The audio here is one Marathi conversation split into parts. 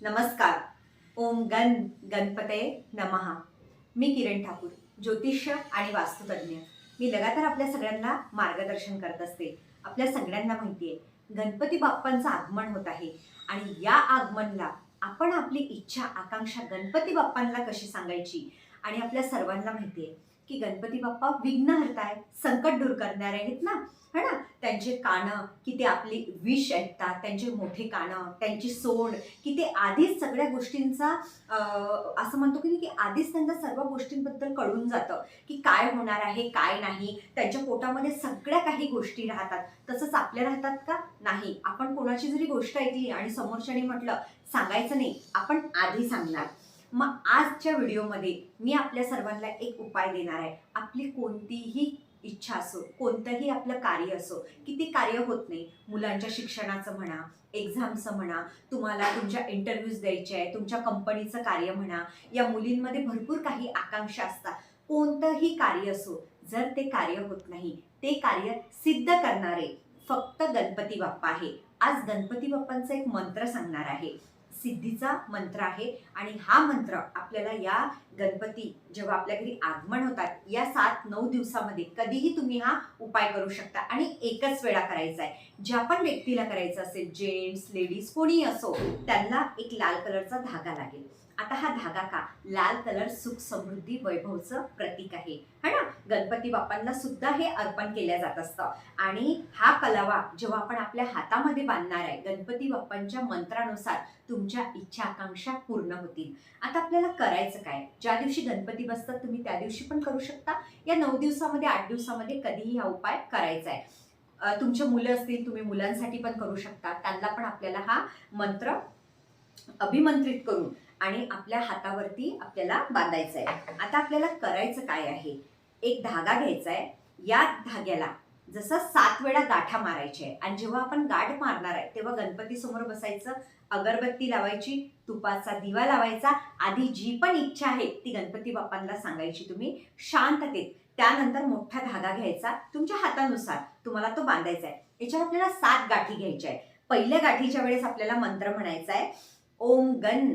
नमस्कार. ओम गण गणपते नमहा मी किरण ठाकूर ज्योतिष्य आणि वास्तुतज्ञ. मी लगातार आपल्या सगळ्यांना मार्गदर्शन करत असते. आपल्या सगळ्यांना माहिती आहे गणपती बाप्पांचं आगमन होत आहे. आणि या आगमनला आपण आपली इच्छा आकांक्षा गणपती बाप्पांना कशी सांगायची? आणि आपल्या सर्वांना माहिती आहे की गणपती बाप्पा विघ्नहर्ता आहे संकट दूर करणारे आहेत ना? है ना? त्यांचे कानं की ते आपली विष ऐकतात त्यांचे मोठे कानं त्यांची सोंड की ते आधीच सगळ्या गोष्टींचा अं, असं म्हणतो की की आधीच त्यांना सर्व गोष्टींबद्दल कळून जातं की काय होणार आहे काय नाही. त्यांच्या पोटामध्ये सगळ्या काही गोष्टी राहतात. तसंच आपल्या राहतात का? नाही. आपण कोणाची जरी गोष्ट ऐकली आणि समोरच्याने म्हटलं सांगायचं नाही. आपण आधी सांगणार. मग आजच्या व्हिडिओमध्ये मी आपल्या सर्वांना एक उपाय देणार आहे. आपली कोणतीही इच्छा असो कोणतंही आपलं कार्य असो की ते कार्य होत नाही. मुलांच्या शिक्षणाचं म्हणा एक्झामचं म्हणा तुम्हाला तुमच्या इंटरव्ह्यूज द्यायचे आहे तुमच्या कंपनीचं कार्य म्हणा या मुलींमध्ये भरपूर काही आकांक्षा असतात. कोणतंही कार्य असो जर ते कार्य होत नाही ते कार्य सिद्ध करणारे फक्त गणपती बाप्पा आहे. आज गणपती बाप्पांचा एक मंत्र सांगणार आहे. सिद्धीचा मंत्र आहे. आणि हा मंत्र आपल्याला या गणपती जेव्हा आपल्या घरी आगमन होतात या सात नऊ दिवसामध्ये कधीही तुम्ही हा उपाय करू शकता. आणि एकच वेळा करायचा आहे. ज्या पण व्यक्तीला करायचं असेल जेंट्स लेडीज कोणी असो त्यांना एक लाल कलरचा धागा लागेल. आता हा धागा का? लाल कलर सुख समृद्धी वैभवचं प्रतीक आहे. है ना? गणपती बाप्पांना सुद्धा हे अर्पण केल्या जात असतं. आणि हा कलावा जेव्हा आपण आपल्या हातामध्ये बांधणार आहे गणपती बाप्पांच्या मंत्रानुसार तुमच्या इच्छा आकांक्षा पूर्ण होतील. आता आपल्याला करायचं काय? ज्या दिवशी गणपती बसतात तुम्ही त्या दिवशी पण करू शकता. या नऊ दिवसामध्ये आठ दिवसामध्ये कधीही हा उपाय करायचा आहे. तुमचे मुलं असतील तुम्ही मुलांसाठी पण करू शकता. त्यांना पण आपल्याला हा मंत्र अभिमंत्रित करून आणि आपल्या हातावरती आपल्याला बांधायचं आहे आता आपल्याला करायचं काय आहे? एक धागा घ्यायचा आहे या धाग्याला जसं सात वेळा गाठा मारायच्या आहे आणि जेव्हा आपण गाठ मारणार आहे तेव्हा गणपती समोर बसायचं अगरबत्ती लावायची तुपाचा दिवा लावायचा आधी जी पण इच्छा आहे ती गणपती बाप्पांना सांगायची तुम्ही शांततेत. त्यानंतर मोठा धागा घ्यायचा तुमच्या हातानुसार तुम्हाला तो बांधायचा आहे याच्यावर आपल्याला सात गाठी घ्यायच्या आहे पहिल्या गाठीच्या वेळेस आपल्याला मंत्र म्हणायचा आहे ओम गण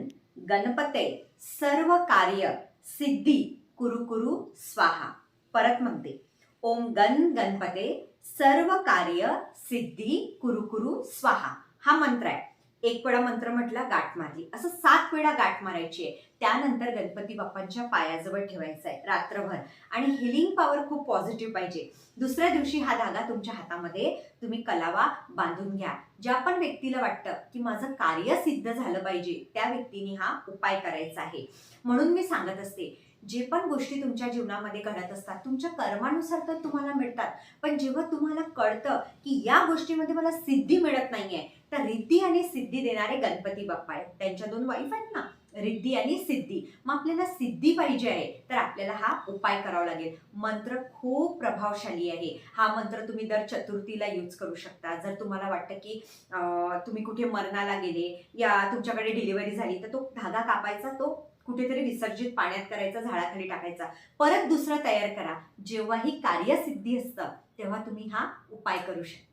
गणपते सर्व कार्य सिद्धी कुरु कुरु स्वाहा. परत म्हणते. ओम गण गणपते सर्व कार्य सिद्धी कुरु कुरु स्वाहा. हा मंत्र आहे. एक वेळा मंत्र म्हटला गाठ मारली. असं सात वेळा गाठ मारायची आहे. त्यानंतर गणपती बाप्पांच्या पायाजवळ ठेवायचा आहे रात्रभर. आणि हिलिंग पॉवर खूप पॉझिटिव्ह पाहिजे. दुसऱ्या दिवशी हा धागा तुमच्या हातामध्ये तुम्ही कलावा बांधून घ्या. ज्या पण व्यक्तीला वाटतं की माझं कार्य सिद्ध झालं पाहिजे त्या व्यक्तीने हा उपाय करायचा आहे. म्हणून मी सांगत असते जे पण गोष्टी तुमच्या जीवनामध्ये घडत असतात तुमच्या कर्मानुसार तर तुम्हाला मिळतात. पण जेव्हा तुम्हाला कळतं की या गोष्टीमध्ये मला सिद्धी मिळत नाहीये तर रिद्धी आणि सिद्धी देणारे गणपती बाप्पा आहेत. त्यांच्या दोन वाईफ आहेत ना रिद्धी आणि सिद्धी. मग आपल्याला सिद्धी पाहिजे आहे तर आपल्याला हा उपाय करावा लागेल. मंत्र खूप प्रभावशाली आहे. हा मंत्र तुम्ही दर चतुर्थीला यूज करू शकता. जर तुम्हाला वाटतं की तुम्ही कुठे मरणाला गेले या तुमच्याकडे डिलिव्हरी झाली तर तो धागा कापायचा तो कुठेतरी विसर्जित पाण्यात करायचा झाडाखाली टाकायचा. परत दुसरं तयार करा. जेव्हाही कार्यसिद्धी असतं तेव्हा तुम्ही हा उपाय करू शकता.